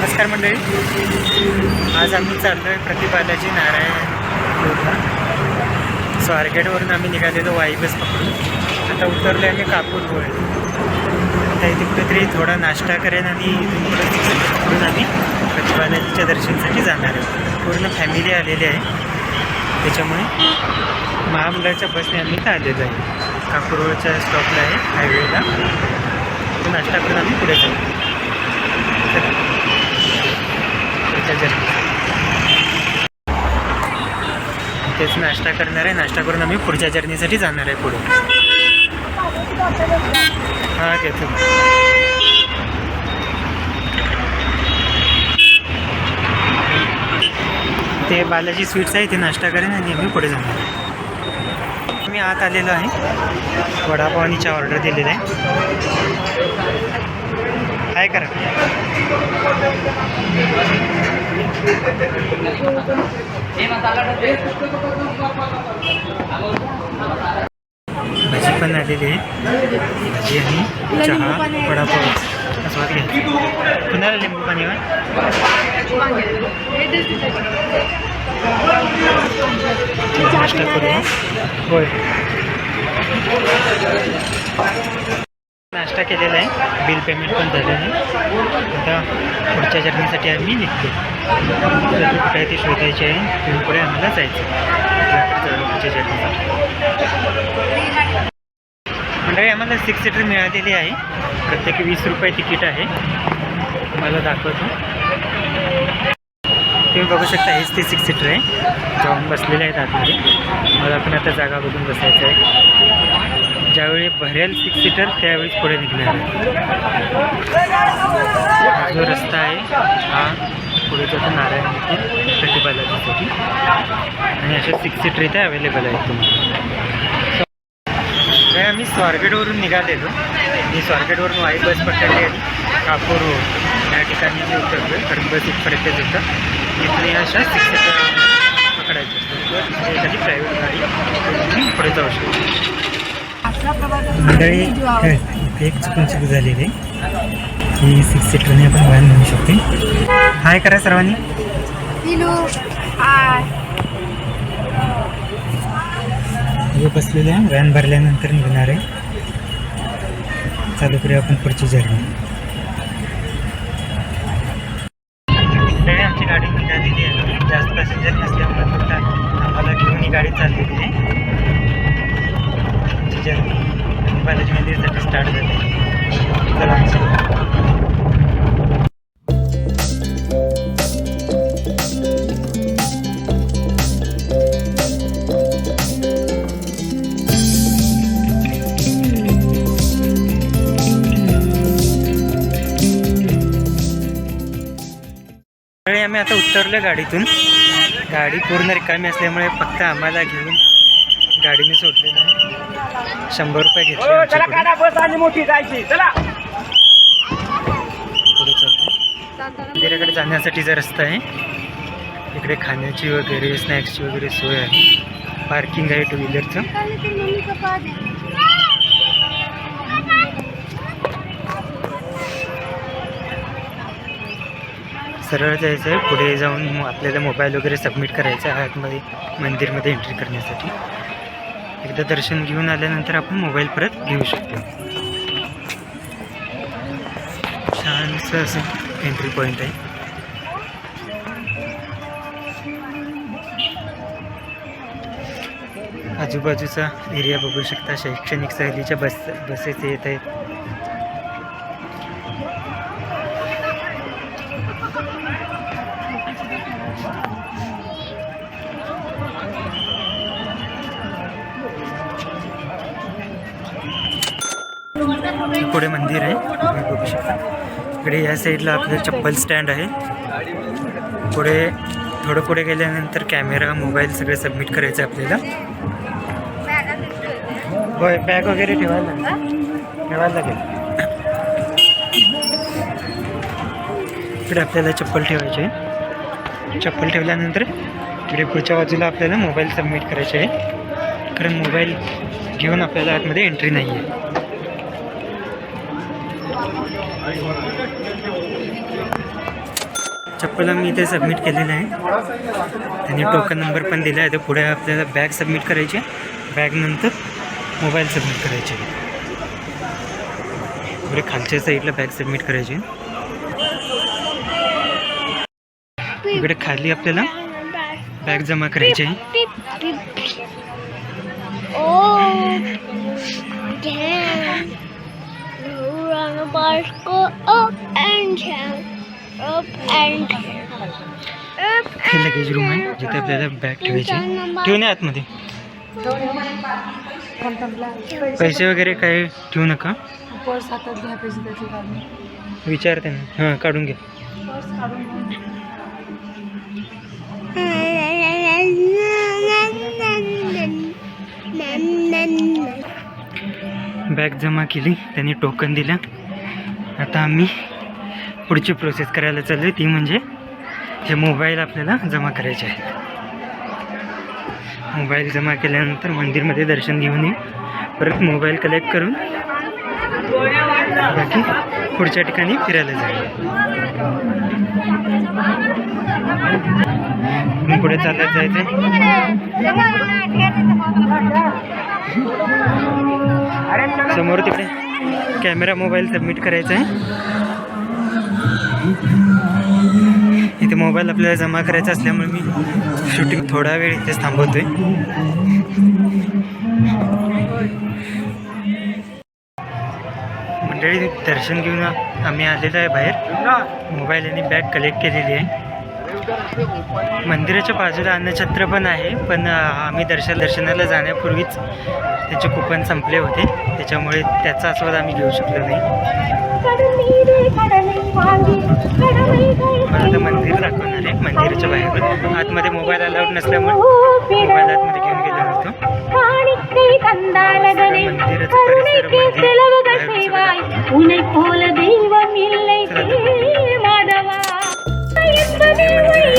नमस्कार मंडळी. आज आम्ही चाललो आहे प्रतिपालाजी नारायण स्वारगेटवरून आम्ही निघालेलो वाई बस पकडून. आता उतरलो आम्ही कापूर गोळ आता इथे कुठेतरी थोडा नाश्ता करेन आणि इथून पकडून आम्ही प्रतिपालाजीच्या दर्शनासाठी जाणार आहे पूर्ण फॅमिली आलेली आहे. त्याच्यामुळे महामंडळाच्या बसने आम्ही इथं आलेलो आहे. कापूर स्टॉपला आहे हायवेला तो नाश्ता करून आम्ही पुढे जाऊ. जर्नी तेच नाश्ता करणार आहे. नाश्ता करून आम्ही पुढच्या जर्नीसाठी जाणार आहे पुढे. हां घेतो ते बालाजी स्वीट्स आहे ते नाश्ता करेन आणि आम्ही पुढे जाणार मी आत आलेलो आहे. वडापाव आणि चहा ऑर्डर दिलेला आहे. काय करा? भाजी पण आलेली आहे. भाजी आणि चहा वडापाव. असं वाटले. कुणाला लिंबू पाणी करूया. होय. नाश्ता केलेला आहे. बिल पेमेंट पण झालेलं आहे. आता पुढच्या जर्नीसाठी आम्ही निघतो. कुठे ती शोधायची आहे तिथून पुढे आम्हाला जायचं पुढच्या जर्नीसाठी मंडळी आम्हाला सिक्स सीटर मिळालेली आहे. प्रत्येकी वीस रुपये तिकीट आहे. मला दाखवतो. तुम्ही बघू शकता हेच ते सिक्स सीटर आहे. जाऊन बसलेले आहेत आतमध्ये. मला आपण आता जागा बघून बसायचं आहे. ज्यावेळी भरेल सिक्स सीटर त्यावेळीच पुढे निघणार आहे. हा जो रस्ता आहे हा पुढे जातो नारायण येथील प्रतिबालाजीसाठी आणि अशा सिक्स सीटर इथे अवेलेबल आहेत तुम्हाला. काय आम्ही स्वारगेटवरून निघालेलो. मी स्वारगेटवरून वाई बस पकडली आहे कापूर रोड. या ठिकाणी मी उतरलो कारण बस इथपर्यंत येतं. इथून अशा सिक्स सीटर पकडायची असते किंवा एखादी प्रायव्हेट गाडी पुढे जाऊ शकतो. मंडळी एक चुकून चूक झालेली आहे ही सिक्स सीटरने आपण व्हॅन म्हणू शकते हाय करा सर्वांनी. हे बसलेले व्हॅन भरल्यानंतर निघणार आहे. चालू करूया आपण पुढची जर्नी जर्नी बालाजी मंदिरसाठी स्टार्ट झाले आम्ही आता उतरलो गाडीतून. गाडी पूर्ण रिकामी असल्यामुळे फक्त आम्हाला घेऊन गाडीने सोडलेलं आहे. शंभर रुपये घेतले. काढा बस आणि मोठी जायची. चला. पुढे चालतो मंदिराकडे जाण्यासाठीचा रस्ता आहे इकडे खाण्याची वगैरे स्नॅक्सची वगैरे सोय आहे. पार्किंग आहे टू व्हीलरचं सरळ जायचं आहे. पुढे जाऊन मग आपल्याला मोबाईल वगैरे सबमिट करायचा आहे. आतमध्ये मंदिरमध्ये एंट्री करण्यासाठी. एकदा दर्शन घेऊन आल्यानंतर आपण मोबाईल परत घेऊ शकतो. छानसं असं एंट्री पॉईंट आहे. आजूबाजूचा एरिया बघू शकता. शैक्षणिक सहलीच्या बस बसेस येत आहेत. पुढे मंदिर आहे. तुम्ही बघू शकता. इकडे या साईडला आपलं चप्पल स्टँड आहे. पुढे थोडं पुढे गेल्यानंतर कॅमेरा मोबाईल सगळं सबमिट करायचं आहे आपल्याला. होय बॅग वगैरे ठेवायला लागेल. ठेवायला लागेल. इकडे आपल्याला चप्पल ठेवायची आहे. चप्पल ठेवल्यानंतर इकडे पुढच्या बाजूला आपल्याला मोबाईल सबमिट करायचे आहे. कारण मोबाईल घेऊन आपल्याला आतमध्ये एंट्री नाही आहे चप्पल आम्ही इथे सबमिट केलेलं आहे. त्यांनी टोकन नंबर पण दिला आहे. तर पुढे आपल्याला बॅग सबमिट करायची आहे. बॅगनंतर मोबाईल सबमिट करायचे पुढे खालच्या साईडला बॅग सबमिट करायची इकडे खाली आपल्याला बॅग जमा करायची आहे. Oh, Run a bicycle up and down, up and down. Up हे लगेज रूम आहे जिथे आपल्याला बॅग ठेवायची आहे. ठेवून आहे आतमध्ये. पैसे वगैरे काय ठेवू नका. पर्स हातात घ्या पैसे त्याची काढून विचारते ना हां काढून घ्या पर्स काढून घ्या. बॅग जमा केली. त्यांनी टोकन दिलं आता आम्ही पुढची प्रोसेस करायला चालली ती म्हणजे हे मोबाईल आपल्याला जमा करायचे आहेत. मोबाईल जमा केल्यानंतर मंदिरमध्ये दर्शन घेऊन येऊ. परत मोबाईल कलेक्ट करून बाकी पुढच्या ठिकाणी फिरायला जाऊ. पुढे चालत जायचं समोर तिकडे. कॅमेरा मोबाईल सबमिट करायचा आहे. इथे मोबाईल आपल्याला जमा करायचा असल्यामुळे मी शूटिंग थोडा वेळ इथेच थांबवतोय. मंडळी दर्शन घेऊन आम्ही आलेलो आहे बाहेर. मोबाईल आणि बॅग कलेक्ट केलेली आहे. मंदिराच्या बाजूला अन्नछत्र पण आहे पण आम्ही दर्शन दर्शनाला जाण्यापूर्वीच त्याचे कुपन संपले होते. त्याच्यामुळे त्याचा आस्वाद आम्ही घेऊ शकलो नाही. मला आता मंदिर दाखवणार आहे. मंदिराच्या बाहेर आतमध्ये मोबाईल अलाउड नसल्यामुळे मोबाईल आतमध्ये घेऊन गेलो मंदिराचा परिसर मंदिर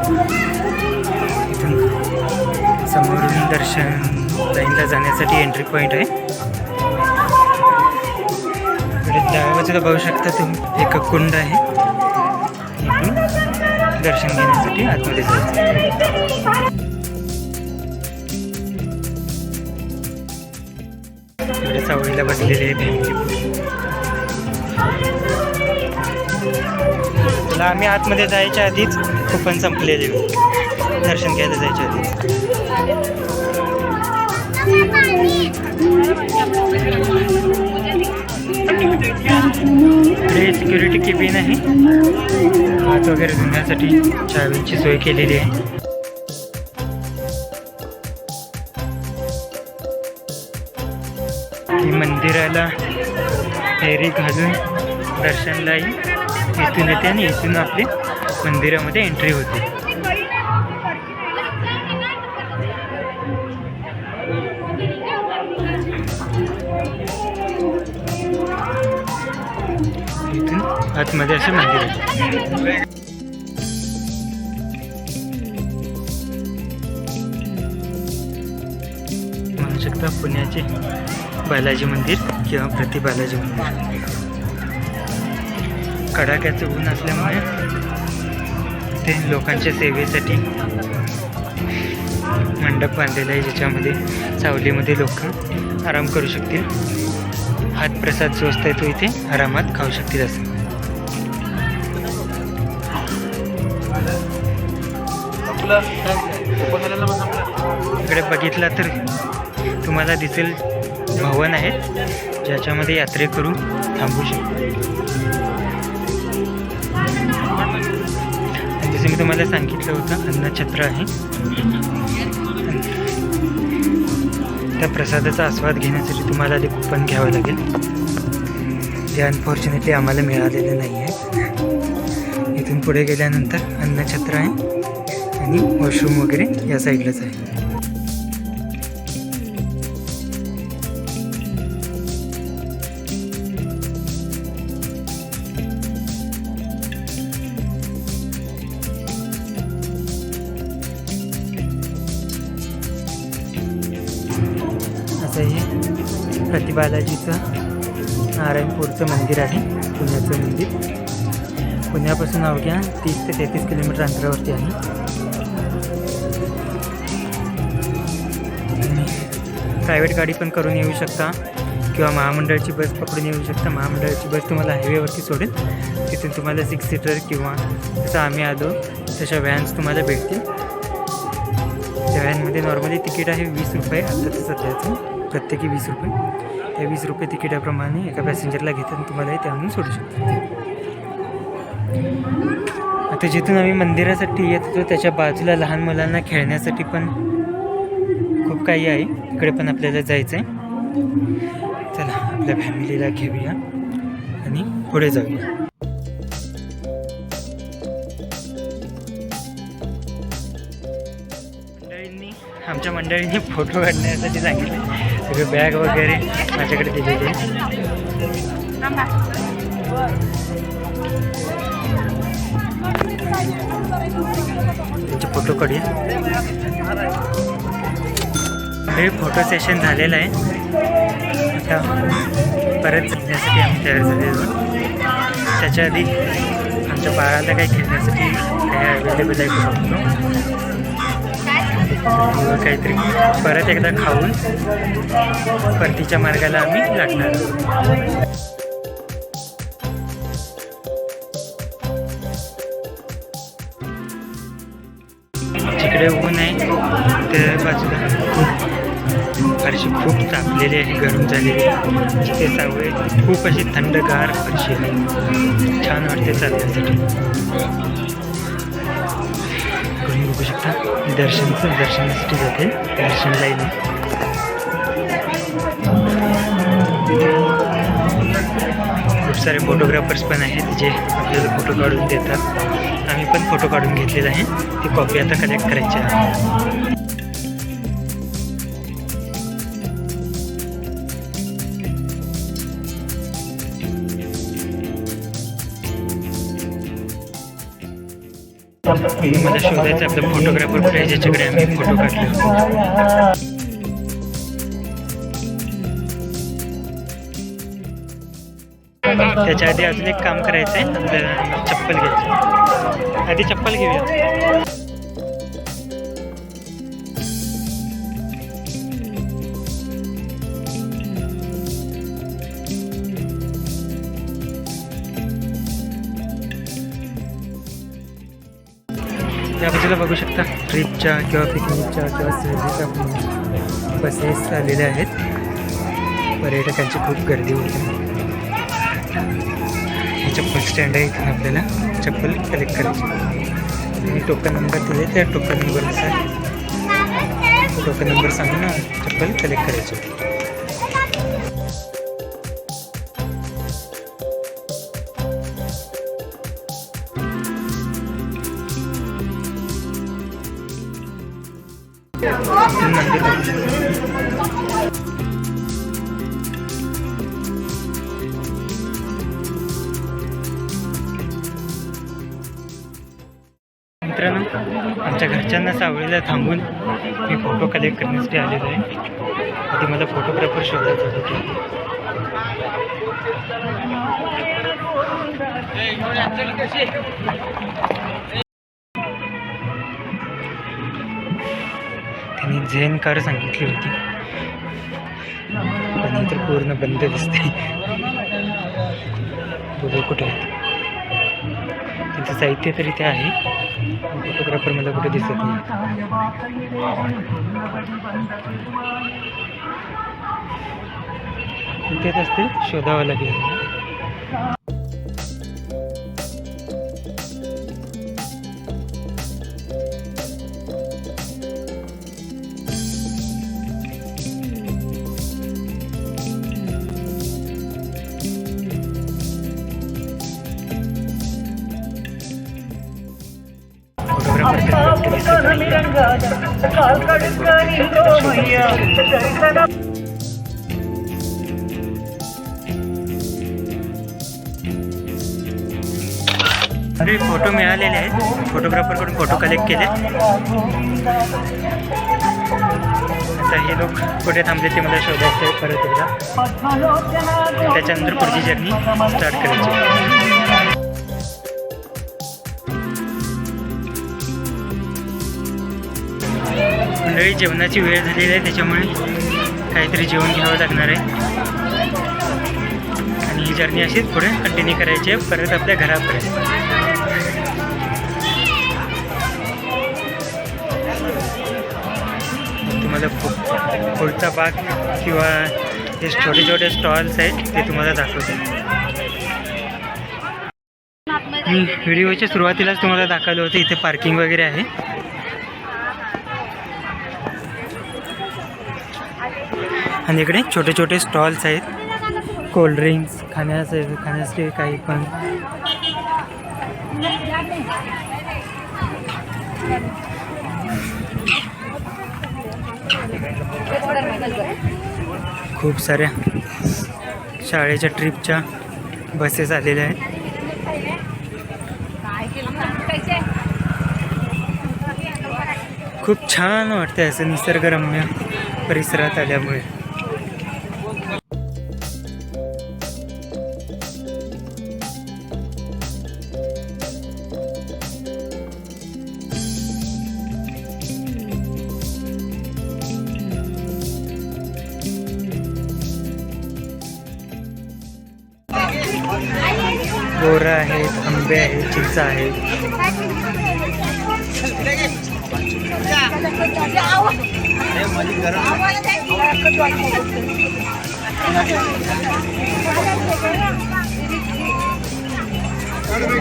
इथून पुढे जाऊया इथून समोरून दर्शन लाईनला जाण्यासाठी एंट्री पॉईंट आहे. बाजूला बघू शकता तुम्ही. एक कुंड आहे. दर्शन घेण्यासाठी आतमध्ये जायचं. इकडे सावळीला बसलेले आहे फॅमिली तुला आम्ही आतमध्ये जायच्या आधीच कुपन संपलेले दर्शन घ्यायला जायच्या आधीच. इकडे सिक्युरिटी केबिन आहे. हात वगैरे धुण्यासाठी चावीची सोय केलेली आहे. मंदिराला फेरी घालून दर्शनलाही इथून येते आणि इथून आपली मंदिरामध्ये एंट्री होते. आतमध्ये असे मंदिर आहे म्हणू शकता पुण्याचे बालाजी मंदिर किंवा प्रति बालाजी मंदिर. कडाक्याचं ऊन असल्यामुळे ते लोकांच्या सेवेसाठी मंडप बांधलेला आहे ज्याच्यामध्ये सावलीमध्ये लोक आराम करू शकतील. हात प्रसाद जो असतो तो इथे आरामात खाऊ शकतील असं. इकडे बघितला तर तुम्हाला दिसेल भवन आहेत ज्याच्यामध्ये यात्रेकरू थांबू शकतो. जसं मी तुम्हाला सांगितलं होतं अन्नछत्र आहे. त्या प्रसादाचा आस्वाद घेण्यासाठी तुम्हाला ते कुपन घ्यावं लागेल. ते अनफॉर्च्युनेटली आम्हाला मिळालेलं नाही आहे इथून पुढे गेल्यानंतर अन्नछत्र आहे. आणि वॉशरूम वगैरे या साईडलाच आहे. असं हे प्रतिबालाजीचं नारायणपूरचं मंदिर आहे पुण्याचं मंदिर. पुण्यापासून अवघ्या तीस ते तेहतीस किलोमीटर अंतरावरती आहे. प्रायव्हेट गाडी पण करून येऊ शकता किंवा महामंडळाची बस पकडून येऊ शकता. महामंडळाची बस तुम्हाला हायवेवरती सोडेल. तिथून तुम्हाला सिक्स सीटर किंवा जसं आम्ही आलो तशा व्हॅन्स तुम्हाला भेटतील. त्या व्हॅनमध्ये नॉर्मली तिकीट आहे वीस रुपये. आत्ताचं सध्याचं प्रत्येकी वीस रुपये. त्या वीस रुपये तिकिटाप्रमाणे एका पॅसेंजरला घेतात तुम्हाला ते सोडू शकतात. आता जिथून आम्ही मंदिरासाठी येत होतो त्याच्या बाजूला लहान मुलांना खेळण्यासाठी पण खूप काही आहे. इकडे पण आपल्याला जायचं आहे चला आपल्या फॅमिलीला घेऊया आणि पुढे जाऊया. मंडळींनी आमच्या मंडळींनी फोटो काढण्यासाठी सांगितले. सगळे बॅग वगैरे माझ्याकडे दिलेले आहे. त्यांचे फोटो काढूया. हे फोटो सेशन झालेलं आहे. आता परत जगण्यासाठी आम्ही तयार झालेलो त्याच्या आधी आमच्या बाळाला काही खेळण्यासाठी काय अवेलेबल आहे बघतो? काहीतरी परत एकदा खाऊन परतीच्या मार्गाला आम्ही लागणार तिकडे ऊन आहे त्या बाजूला. खूप तापलेली आहे गरम झालेली ते जिथे सावळे खूप अशी थंडगार अशी आहे छान वाटते चालण्यासाठी. तुम्ही बघू शकता दर्शनचं दर्शनासाठी जाते. दर्शन लाईन खूप सारे फोटोग्राफर्स पण आहेत जे आपल्याला फोटो काढून देतात. आम्ही पण फोटो काढून घेतलेला आहे. ती कॉपी आता कलेक्ट करायची आहे. मला शोधायचं आपलं फोटोग्राफर कुठे आहे ज्याच्याकडे आम्ही फोटो काढले त्याच्या आधी अजून एक काम करायचं आहे आपल्याला चप्पल घ्यायची. आधी चप्पल घेऊया. ट्रिपच्या किंवा पिकनिकच्या किंवा सहलीच्या बसेस आलेल्या आहेत. पर्यटकांची खूप गर्दी होती. चप्पल स्टँड आहे इथून आपल्याला. चप्पल कलेक्ट करायची. मी टोकन नंबर दिले त्या टोकन नंबरनुसार टोकन नंबर सांगून चप्पल कलेक्ट करायची. वेळेला थांबून मी फोटो कलेक्ट करण्यासाठी आलेलो आहे. आधी मला फोटोग्राफर शोधायचा होता. त्यांनी झेन कार सांगितली होती. पण ही पूर्ण बंद दिसते बघू कुठे आहेत? त्यांचं साहित्य तर इथे आहे. फोटोग्राफर मला कुठे दिसत नाही. इथेच असतील शोधावं लागेल. अरे फोटो मिळालेले आहेत. फोटोग्राफरकडून फोटो कलेक्ट केले आता हे लोक कुठे थांबले ते मला शोधायचं आहे परत एकदा. त्याच्यानंतर पुढची जर्नी स्टार्ट करायची. मंडळी जेवणाची वेळ झालेली आहे त्याच्यामुळे काहीतरी जेवण घ्यावं लागणार आहे. आणि ही जर्नी अशीच पुढे कंटिन्यू करायची आहे परत आपल्या घरापर्यंत. तुम्हाला पु- पुढचा भाग किंवा जे छोटे छोटे स्टॉल्स आहेत ते तुम्हाला दाखवते. मी व्हिडिओच्या सुरुवातीलाच तुम्हाला दाखवलं होतं इथे पार्किंग वगैरे आहे. आणि इकडे छोटे छोटे स्टॉल्स आहेत. कोल्ड्रिंक्स खाण्याचे खाण्यासाठी काही पण. खूप साऱ्या शाळेच्या ट्रिपच्या बसेस आलेल्या आहेत. खूप छान वाटतं असं निसर्गरम्य परिसरात आल्यामुळे.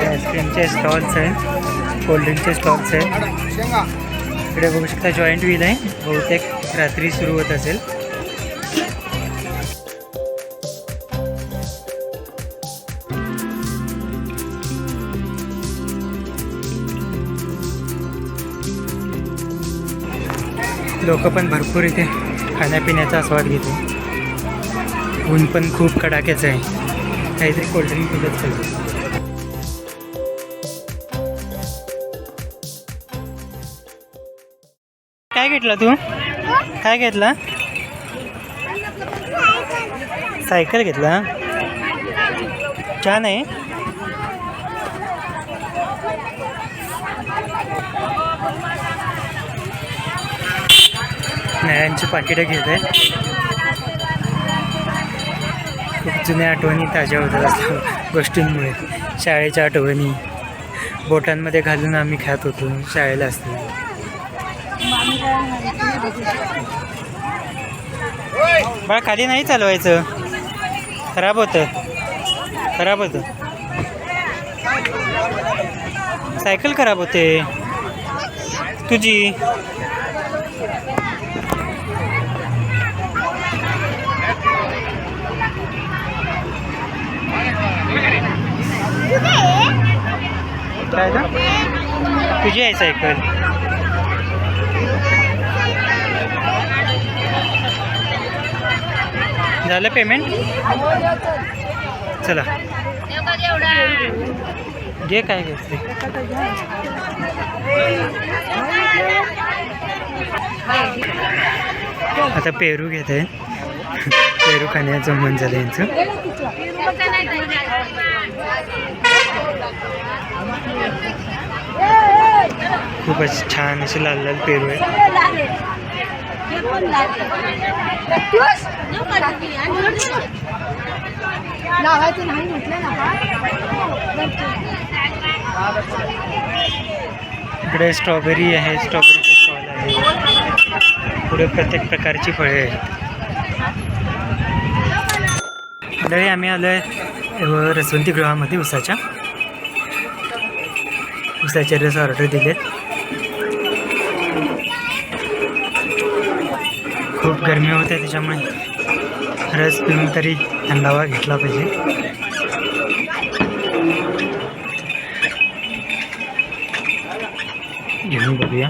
आईस्क्रीमचे स्टॉल्स आहेत कोल्ड्रिंकचे स्टॉल्स आहेत. इकडे बघू शकता जॉईंट व्हील आहे. बहुतेक रात्री सुरू होत असेल. लोक पण भरपूर इथे खाण्यापिण्याचा आस्वाद घेते. ऊन पण खूप कडाक्याचं आहे. काहीतरी कोल्ड्रिंक पिलंच पाहिजे. काय घेतला तू? काय घेतला? सायकल घेतला? छान आहे. नळ्यांची पाकिटं घेत. आहे खूप जुन्या आठवणी ताज्या होतात गोष्टींमुळे. शाळेच्या आठवणी. बोटांमध्ये घालून आम्ही खात होतो. शाळेला असताना. बाळा खाली नाही चालवायचं. खराब होतं. खराब होतं. सायकल खराब होते. तुझी. काय ना तुझी आहे सायकल. झालं पेमेंट चला. घे काय घेतले आता पेरू घेत. आहे पेरू खाण्याचं मन झालं यांचं. खूपच छान असे लाल लाल पेरू आहे. लावायचं नाही म्हटलं ना इकडे स्ट्रॉबेरी आहे स्ट्रॉबेरीचे स्टॉल आहे. पुढे प्रत्येक प्रकारची फळे आहेत. मंडळी आम्ही आलो आहे व रसवंतीगृहामध्ये उसाच्या उसाचे रस ऑर्डर दिलेत. खूप गरमी होते त्याच्यामुळे रस पिऊन तरी थंडावा घेतला पाहिजे. घेऊन बघूया.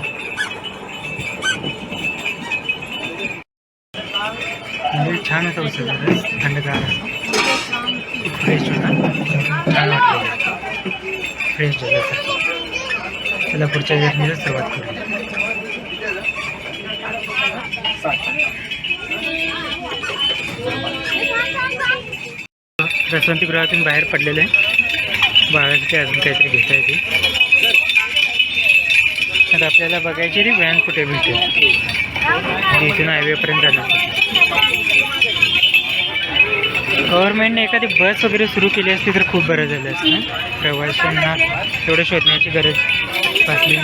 म्हणजे छान होता उसाचा रस थंडगार असा. छान वाटलं फ्रेश झालं सर चला पुढच्या जर्नीला सुरुवात करूया रसवंतीगृहातून बाहेर पडलेले बाळाचे अजून काहीतरी घेता येते. आता आपल्याला बघायची रे व्हॅन कुठे भेटेल इथून हायवेपर्यंत जाण्यासाठी गव्हर्नमेंटने एखादी बस वगैरे सुरू केली असती तर खूप बरं झालं असतं प्रवाशांना तेवढं शोधण्याची गरज भासली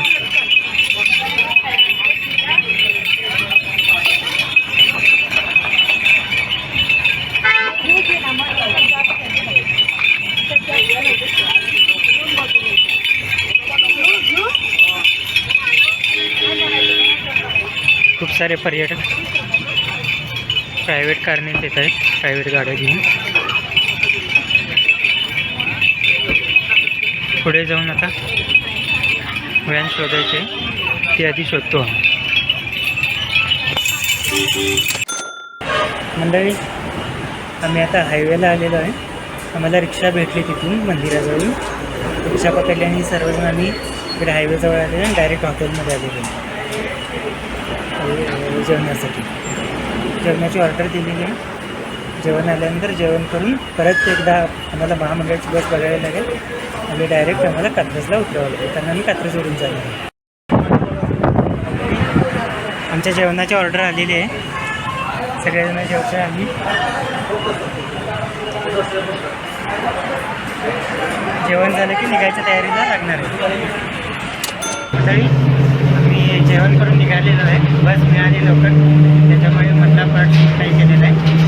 खूप सारे पर्यटक प्रायव्हेट कारनेच येत आहेत. प्रायव्हेट गाड्या घेऊन. पुढे जाऊन आता व्हॅन शोधायचे ती आधी शोधतो मंडळी आम्ही आता हायवेला आलेलो आहे. आम्हाला रिक्षा भेटली तिथून मंदिराजवळून. रिक्षा पकडली आणि सर्वजण आम्ही इकडे हायवेजवळ आलेलो आणि डायरेक्ट हॉटेलमध्ये आलेलो आहे. हो, हो, हो, जेवणासाठी. जेवणाची ऑर्डर दिलेली आहे. जेवण आल्यानंतर जेवण करून परत एकदा आम्हाला महामंडळाची बस बघायला लागेल. आणि डायरेक्ट आम्हाला कात्रजला उतरावं लागेल. कारण आम्ही कात्रजवरून जाणार आहे. आमच्या जेवणाची ऑर्डर आलेली आहे. सगळेजण जेवतोय आम्ही. जेवण झालं की निघायच्या तयारीला लागणार आहे. मंडळी मी जेवण करून निघालेलो आहे. बस मिळाली लवकर. त्याच्यामुळे मधला पार्ट काही केलेला आहे.